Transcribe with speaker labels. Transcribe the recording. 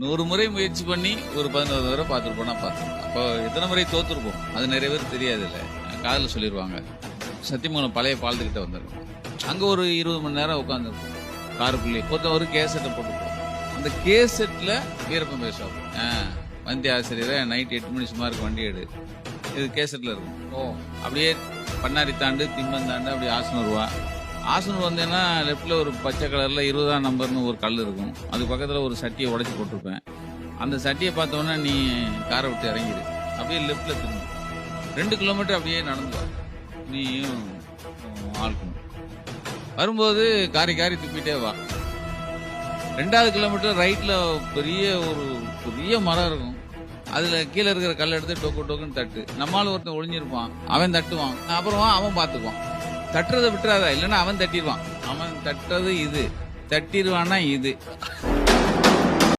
Speaker 1: நூறு முறை முயற்சி பண்ணி ஒரு பதினோரு தடவை பார்த்துருப்போம்னா பார்த்துருப்போம். அப்போ எத்தனை முறை தோத்துருப்போம்? அது நிறைய பேர் தெரியாது இல்லை காதில் சொல்லிடுவாங்க சத்தியமங்கலம் பழைய பாலத்துக்கிட்ட வந்திருக்கோம். அங்கே ஒரு இருபது மணி நேரம் உட்காந்துருப்போம். காருக்குள்ளேயே. ஒருத்தன் ஒரு கேசட்டை போட்டுப்போம். அந்த கேசட்டில் வீரப்பன் பேசுவாங்க ஆ வந்தி ஆசிரியரை நைட் எட்டு மணி சுமாருக்கு வண்டி எடு. இது கேசட்டில் இருக்கும்.
Speaker 2: ஓ
Speaker 1: அப்படியே பண்ணாரி தாண்டு திம்பம் தாண்டு அப்படியே ஆசனம் வா. ஆசனூர் வந்தேன்னா லெஃப்டில் ஒரு பச்சை கலரில் இருபதாம் நம்பர்னு ஒரு கல் இருக்கும். அது பக்கத்தில் ஒரு சட்டியை உடச்சி போட்டிருப்பேன். அந்த சட்டியை பார்த்தோன்னா நீ காரை விட்டு இறங்கிடு அப்படியே லெஃப்டில் திரும்ப. ரெண்டு கிலோமீட்டர் அப்படியே நடந்து நீயும் உன் வரும்போது காரி காரி துப்பிட்டே வா. ரெண்டாவது கிலோமீட்டர் ரைட்டில் பெரிய ஒரு பெரிய மரம் இருக்கும். அதில் கீழே இருக்கிற கல் எடுத்து டொக்கு டொக்குன்னு தட்டு. நம்மால ஒருத்தன் ஒழிஞ்சிருப்பான் அவன் தட்டுவான். அப்புறமா அவன் பார்த்துக்குவான் தட்டுறதை விட்டுறாதா இல்லைன்னா அவன் தட்டிடுவான். அவன் தட்டுறது இது. தட்டிடுவான்னா இது.